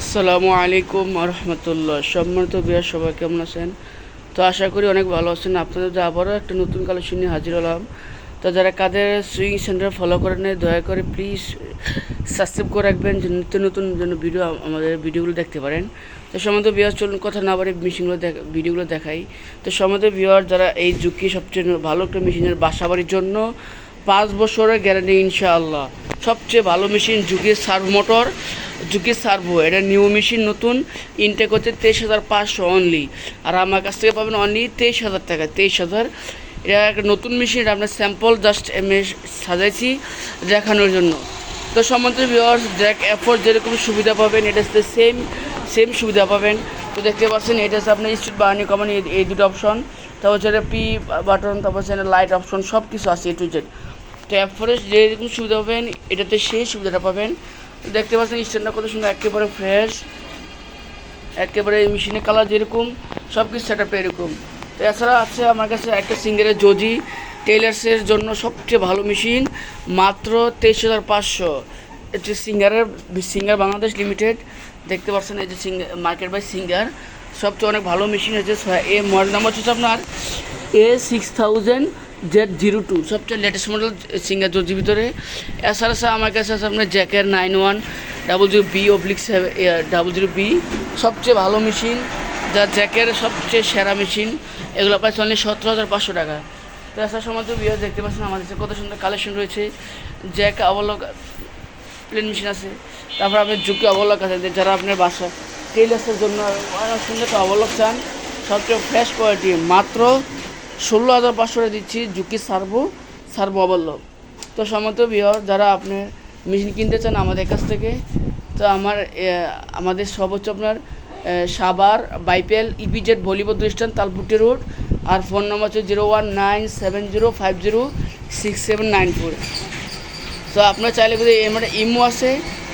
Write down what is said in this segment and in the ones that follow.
আসসালামু আলাইকুম রহমতুল্লাহ সম্মানিত বিয়ার সবাই কেমন আছেন? তো আশা করি অনেক ভালো আছেন। আপনাদের আবারও একটা নতুন কালেকশন নিয়ে হাজির হলাম। তো যারা কাদের সুইং সেন্টার ফলো করেন নাই, দয়া করে প্লিজ সাবস্ক্রাইব করে রাখবেন যে নিত্য নতুন যেন ভিডিও আমাদের ভিডিওগুলো দেখতে পারেন। তো সম্বন্ধে বিয়ার চলুন কথা না বাড়ি মেশিনগুলো দেখ ভিডিওগুলো দেখাই। তো সম্বন্ধে বিয়ার যারা এই ঝুঁকি সবচেয়ে ভালো একটা মেশিনের বাসা বাড়ির জন্য পাঁচ বছরের গ্যারান্টি ইনশাআল্লাহ। সবচেয়ে ভালো মেশিন যুগের সার্ভ মোটর যুগের সার্ভো এটা নিউ মেশিন নতুন ইনটেক হচ্ছে তেইশ হাজার পাঁচশো অনলি আর আমার কাছ থেকে পাবেন অনলি তেইশ হাজার টাকা, তেইশ হাজার। এটা একটা নতুন মেশিন এটা আপনার স্যাম্পল জাস্ট সাজাইছি দেখানোর জন্য। তো সম্বন্ধে ভিওয়ার্স জ্যাক অ্যাফোর যেরকম সুবিধা পাবেন, এটা সেম সেম সুবিধা পাবেন। তো দেখতে পাচ্ছেন, এটা হচ্ছে আপনার স্ট্রিট বাহানি কোম্পানি এই দুটো অপশন তারপর হচ্ছে পি বাটন তারপর হচ্ছে লাইট অপশন সব কিছু আছে এ টু জেড তো অ্যাপ অ্যাফোরে যেরকম সুবিধা পাবেন, এটাতে সেই সুবিধাটা পাবেন। দেখতে পাচ্ছেন স্ট্যান্ডটা কত সুন্দর, একেবারে ফ্রেশ একেবারে মেশিনের কালার যেরকম সব কিছু সেট আপ এরকম। তো এছাড়া আছে আমার কাছে একটা সিঙ্গারের জজি টেলার্সের জন্য সবচেয়ে ভালো মেশিন মাত্র তেইশ হাজার পাঁচশো। এটি সিঙ্গারের, সিঙ্গার বাংলাদেশ লিমিটেড দেখতে পাচ্ছেন এই যে সিঙ্গার মার্কেট বাই সিঙ্গার। সবচেয়ে অনেক ভালো মেশিন হচ্ছে এ মডেল নাম্বার হচ্ছে আপনার A six thousand Z zero two সবচেয়ে লেটেস্ট মডেল সিঙ্গার জজির ভিতরে। এছাড়া স্যার আমার কাছে আছে আপনার জ্যাকের nine one double zero B oblique double zero B সবচেয়ে ভালো মেশিন যা জ্যাকের সবচেয়ে সেরা মেশিন এগুলো প্রায় অনলি সতেরো হাজার পাঁচশো টাকা। তো আসার সময় তো বিয়ে দেখতে পাচ্ছেন, আমাদের কত সুন্দর কালেকশন রয়েছে। জ্যাক অবলক প্লেন মেশিন আছে। তারপর আপনার ঝুঁকি অবলক আছে যারা আপনার বাসা টেইলার্সের জন্য অনেক সুন্দর অবলক চান, সবচেয়ে ফ্রেশ কোয়ালিটি মাত্র ষোলো হাজার পাঁচশো টাকা দিচ্ছি, ঝুঁকি সার্ভো সার্ভো অবলক তো সমত বিহর যারা আপনি মেশিন কিনতে চান আমাদের কাছ থেকে, তো আমার আমাদের সব হচ্ছে আপনার Savar Baipail EPZ volleyball stand Talputi road, আর ফোন নম্বর হচ্ছে zero one nine seven zero five zero six seven nine four. তো আপনার চাইলে যদি মানে ইমো আছে,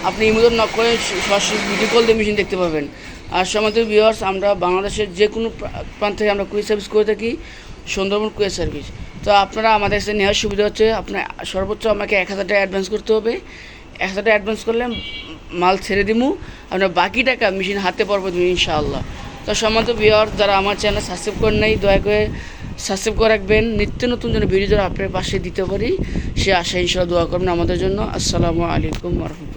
আপনি ইমোতে নক করে সরাসরি ভিডিও কল দিয়ে মেশিন দেখতে পাবেন আর সমাজ ভিউয়ার্স আমরা বাংলাদেশের যে কোনো প্রা- প্রান্ত থেকে আমরা কুই সার্ভিস করে থাকি সুন্দরবন কুয়ে সার্ভিস। তো আপনারা আমাদের কাছে নেওয়ার সুবিধা হচ্ছে, আপনার সর্বোচ্চ আমাকে এক হাজার টাকা অ্যাডভান্স করতে হবে। এক হাজার টাকা অ্যাডভান্স করলে মাল ছেড়ে দিমু। আপনার বাকি টাকা মেশিন হাতে পড়ব তুমি, ইনশাআল্লাহ। তো সম্মত ভিওর যারা আমার চ্যানেল সাবস্ক্রাইব করেন নাই, দয়া করে সাবস্ক্রাইব করে রাখবেন। নিত্য নতুন যেন ভিডিও যারা আপনার পাশে দিতে পারি, সে আশা ইনশাআল্লাহ দোয়া করবেন আমাদের জন্য। আসসালামু আলাইকুম রহমতুল্লাহ।